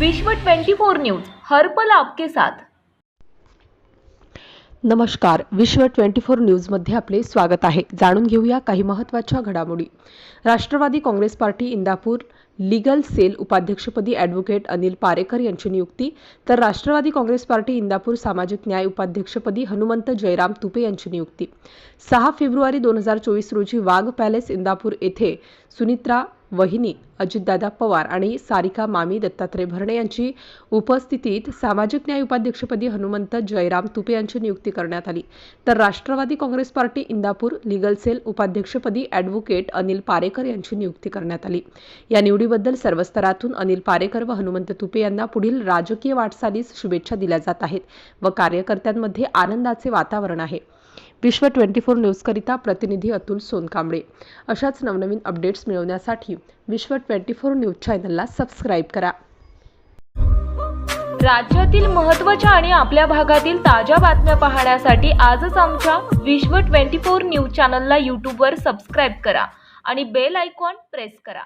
विश्व 24 न्यूज हर पल आपके साथ. नमस्कार विश्व ट्वेंटी फोर न्यूजमध्ये आपले स्वागत आहे. जाणून घेऊया काही महत्त्वाच्या घडामोडी. Rashtrawadi Congress party Indapur legal cell उपाध्यक्षपदी ॲडव्होकेट अनिल पारेकर यांची नियुक्ती तर राष्ट्रवादी काँग्रेस पार्टी इंदापूर सामाजिक न्याय उपाध्यक्षपदी हनुमंत जयराम तुपे यांची नियुक्ती. सहा फेब्रुवारी दोन हजार चोवीस रोजी वाघ पॅलेस इंदापूर येथे सुनित्रा वहिनी अजितदादा पवार आणि सारिका मामी दत्तात्रय भरणे यांची उपस्थितीत सामाजिक न्याय उपाध्यक्षपदी हनुमंत जयराम तुपे यांची नियुक्ती करण्यात आली. तर Rashtrawadi Congress party Indapur legal cell उपाध्यक्षपदी ॲडव्होकेट अनिल पारेकर यांची नियुक्ती करण्यात आली. या निवडीबद्दल सर्व स्तरातून अनिल पारेकर व हनुमंत तुपे यांना पुढील राजकीय वाटचालीस शुभेच्छा दिल्या जात आहेत व कार्यकर्त्यांमध्ये आनंदाचे वातावरण आहे. विश्व ट्वेंटी फोर न्यूजकरिता प्रतिनिधी अतुल सोनकांबळे. अशाच नवनवीन अपडेट्स मिळवण्यासाठी विश्व ट्वेंटी फोर न्यूज चॅनलला सबस्क्राईब करा. राज्यातील महत्त्वाच्या आणि आपल्या भागातील ताज्या बातम्या पाहण्यासाठी आजच आमच्या विश्व 24 न्यूज चॅनलला यूट्यूबवर सबस्क्राईब करा आणि बेल आयकॉन प्रेस करा.